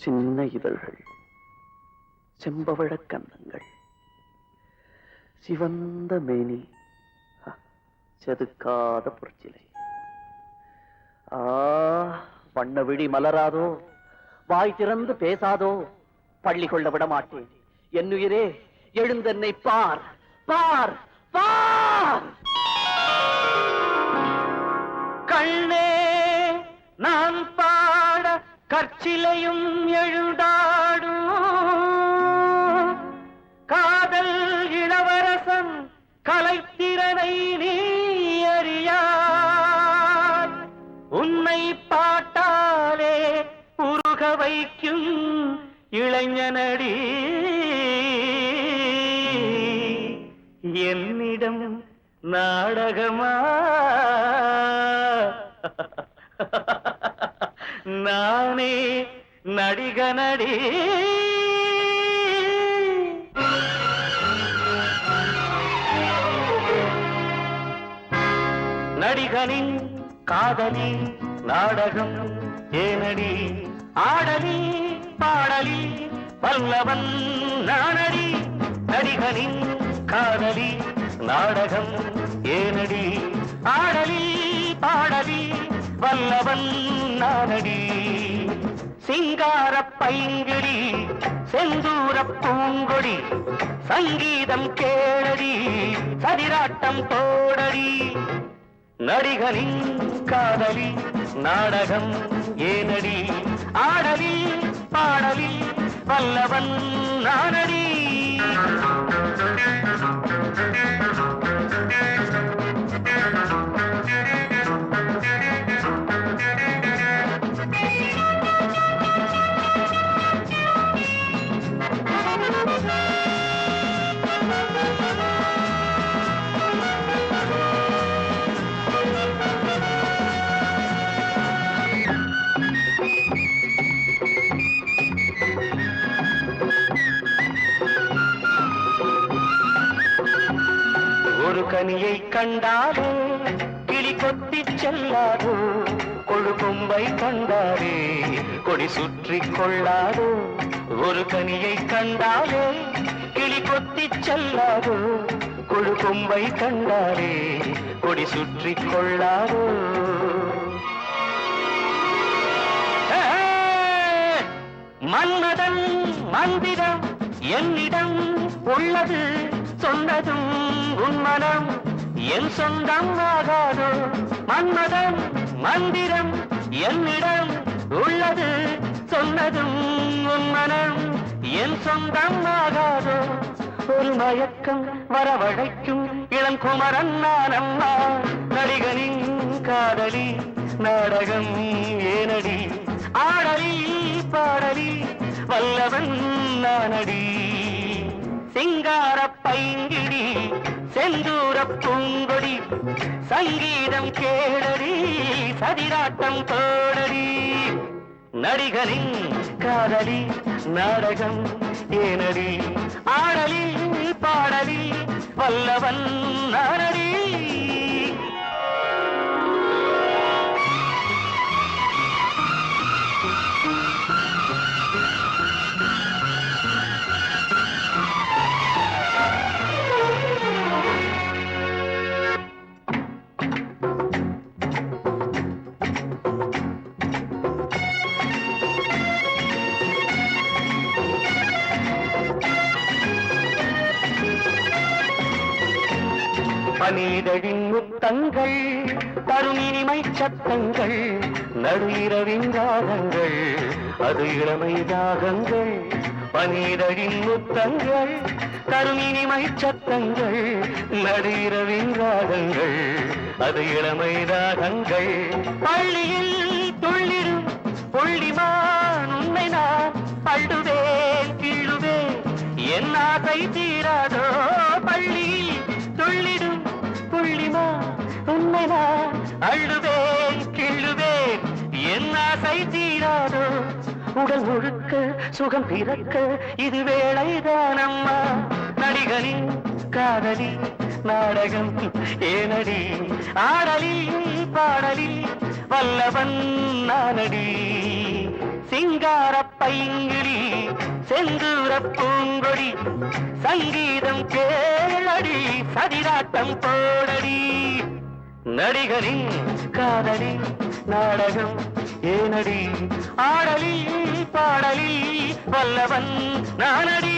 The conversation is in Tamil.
சின்ன இதழ்கள் செம்பவழக் கன்னங்கள் சிவந்த மேனி செதுக்காத புரட்சிலை. ஆ வண்ண விழி மலராதோ வாய் திறந்து பேசாதோ பள்ளி கொள்ள விட மாட்டேன். என்னுயிரே எழுந்தென்னை பார் பார் பார்! கற்சிலையும் எழுந்தாடும். காதல் இளவரசன் கலைத்திறனை நீ அறியார். உன்னை பாட்டாலே உருக வைக்கும் இளைஞனடி. என்னிடம் நாடகமா? நானே நடிக நடி நடிகனின் காதலி நாடகம் ஏனடி. ஆடலி பாடலி வல்லவன் நானடி. நடிகனின் காதலி நாடகம் ஏனடி. ஆடலி பாடலி வல்லவன் நானடி சிங்கார பைங்கிடி செந்தூர பூங்கொடி சங்கீதம் கேளடி சரிராட்டம் தோடடி நடிகனின் காதலி நாடகம் ஏனடி. ஆடலி பாடலி வல்லவன் நானடி. கனியை கண்டாலே கிளி கொத்தி செல்லாரோ கொழு கொம்பை கண்டாலே கொடி சுற்றி கொள்ளாரோ ஒரு கனியை கண்டாலே கிளி கொத்தி செல்லாரோ கொழு கொம்பை கண்டாலே கொடி சுற்றி கொள்ளாரோ மன்மதன் மந்திரம் என்னிடம் உள்ளது. சொன்னதும் உன்மனம் என் சொந்தம் ஆகாதோ. மன்மதம் மந்திரம் என்னிடம் உள்ளது. சொன்னதும் உன்மனம் என் சொந்தம் ஆகாதோ. ஒரு மயக்கம் வரவழைக்கும் இளம் குமரன் நான் அம்மா நடிகனின் காதலி நாடகம் ஏனடி. ஆடலி பாடலி வல்லவன் நானடி. சிங்காரப்பை செந்தூர பூங்கொடி சங்கீதம் கேளடி சதிராட்டம் தோழடி நடிகரின் காதலி நாடகம் ஏனடி ஆடலி பாடலி வல்லவன் நாடலி பனிதழின் முத்தங்கள் தரும் இனிமை சத்தங்கள் நடு இரவின் ராகங்கள் அது இளமை ராகங்கள் பனிதழின் முத்தங்கள் தரும் இனிமை சத்தங்கள் நடு இரவின் ராகங்கள் அது இளமை ராகங்கள் பள்ளியில் துள்ளிடும் புள்ளிமான் கை தீராதோ? உடல் முழுக்க சுகம் பிறக்க இது வேலைதான் அம்மா நடிகனி காதலி நாடகம் ஏனடி? ஆடலி பாடலி வல்லவன் நானடி. சிங்கார பைங்கிழி செந்தூர பூங்கொடி சங்கீதம் கேளடி சதிராட்டம் போடடி. நடிகரின் காதலி நாடகம் ஏனடி? ஆடலி பாடலி வல்லவன் நானடி.